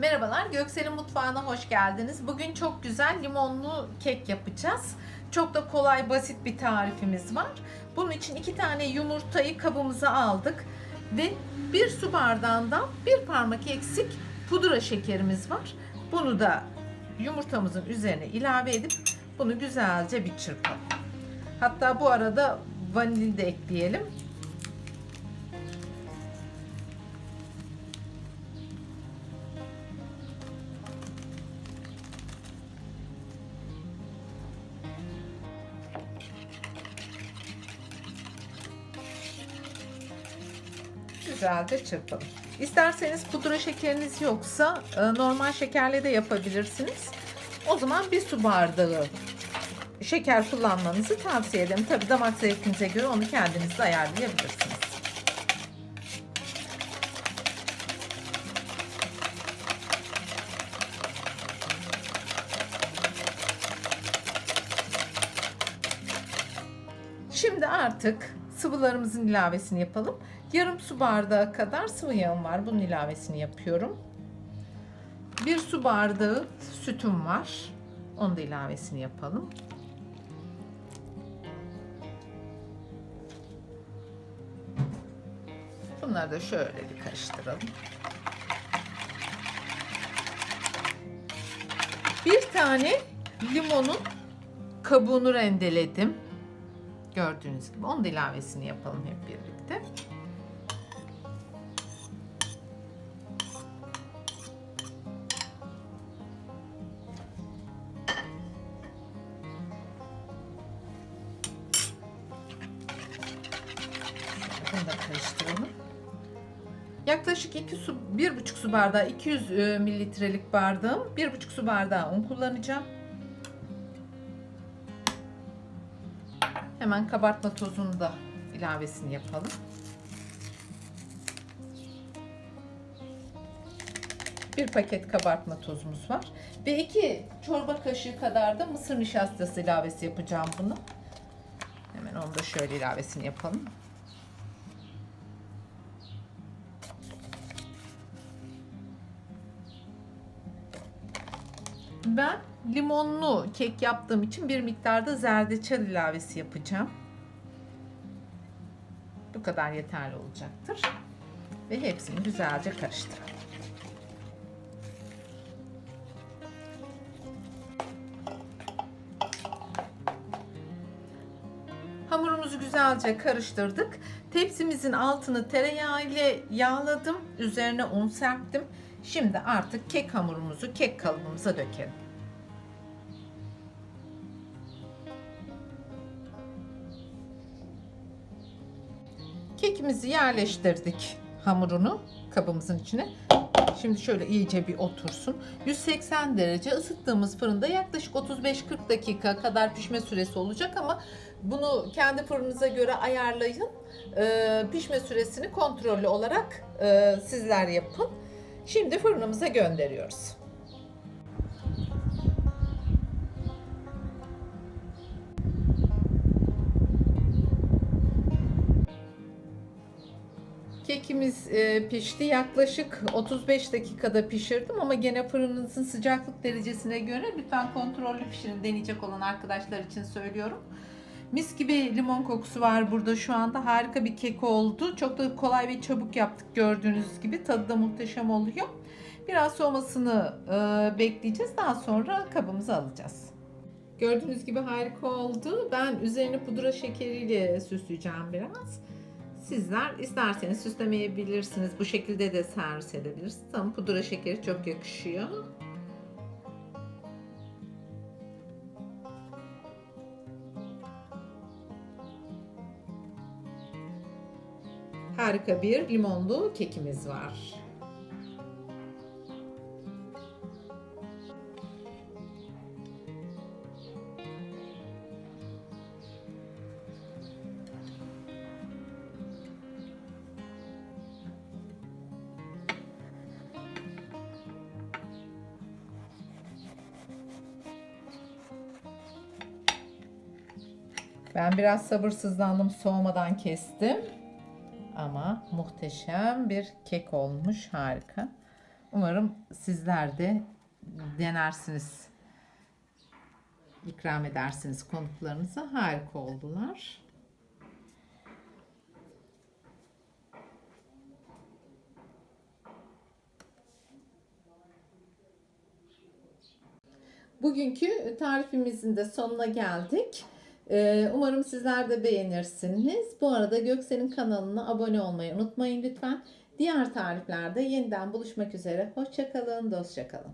Merhabalar, Göksel'in mutfağına hoş geldiniz. Bugün çok güzel limonlu kek yapacağız. Çok da kolay, basit bir tarifimiz var. Bunun için iki tane yumurtayı kabımıza aldık ve bir su bardağından bir parmak eksik pudra şekerimiz var. Bunu da yumurtamızın üzerine ilave edip bunu güzelce bir çırpalım. Hatta bu arada vanilin de ekleyelim. Güzelce çırpalım. İsterseniz pudra şekeriniz yoksa e, normal şekerle de yapabilirsiniz. O zaman bir su bardağı şeker kullanmanızı tavsiye ederim. Tabi damak zevkinize göre onu kendiniz de ayarlayabilirsiniz. Şimdi artık sıvılarımızın ilavesini yapalım. Yarım su bardağı kadar sıvı yağım var. Bunun ilavesini yapıyorum. Bir su bardağı sütüm var. Onun da ilavesini yapalım. Bunları da şöyle bir karıştıralım. Bir tane limonun kabuğunu rendeledim. Gördüğünüz gibi. Onun da ilavesini yapalım hep birlikte. Bunu da karıştıralım. Yaklaşık 2 su, 1,5 su bardağı, 200 e, mililitrelik bardağım, 1,5 su bardağı un kullanacağım. Hemen kabartma tozunu da ilavesini yapalım. Bir paket kabartma tozumuz var. Ve iki çorba kaşığı kadar da mısır nişastası ilavesi yapacağım bunu. Hemen onu da şöyle ilavesini yapalım. Ben limonlu kek yaptığım için bir miktarda zerdeçal ilavesi yapacağım. Bu kadar yeterli olacaktır. Ve hepsini güzelce karıştıralım. Hamurumuzu güzelce karıştırdık. Tepsimizin altını tereyağı ile yağladım. Üzerine un serptim. Şimdi artık kek hamurumuzu kek kalıbımıza dökelim. Kekimizi yerleştirdik hamurunu kabımızın içine. Şimdi şöyle iyice bir otursun. 180 derece ısıttığımız fırında yaklaşık 35-40 dakika kadar pişme süresi olacak ama bunu kendi fırınınıza göre ayarlayın. Ee, pişme süresini kontrollü olarak e, sizler yapın. Şimdi fırınımıza gönderiyoruz. Kekimiz e, pişti. Yaklaşık 35 dakikada pişirdim ama gene fırınınızın sıcaklık derecesine göre lütfen kontrollü pişirin. Deneyecek olan arkadaşlar için söylüyorum. Mis gibi limon kokusu var burada şu anda. Harika bir kek oldu. Çok da kolay ve çabuk yaptık gördüğünüz gibi. Tadı da muhteşem oluyor. Biraz soğumasını e, bekleyeceğiz. Daha sonra kabımıza alacağız. Gördüğünüz gibi harika oldu. Ben üzerine pudra şekeriyle süsleyeceğim biraz. Sizler isterseniz süslemeyebilirsiniz. Bu şekilde de servis edebilirsiniz. Ama pudra şekeri çok yakışıyor. Harika bir limonlu kekimiz var. Ben biraz sabırsızlandım soğumadan kestim. Ama muhteşem bir kek olmuş harika. Umarım sizler de denersiniz. ikram edersiniz konuklarınıza. Harika oldular. Bugünkü tarifimizin de sonuna geldik. Ee, Umarım sizler de beğenirsiniz. Bu arada Göksel'in kanalına abone olmayı unutmayın lütfen. Diğer tariflerde yeniden buluşmak üzere. Hoşçakalın, dostçakalın.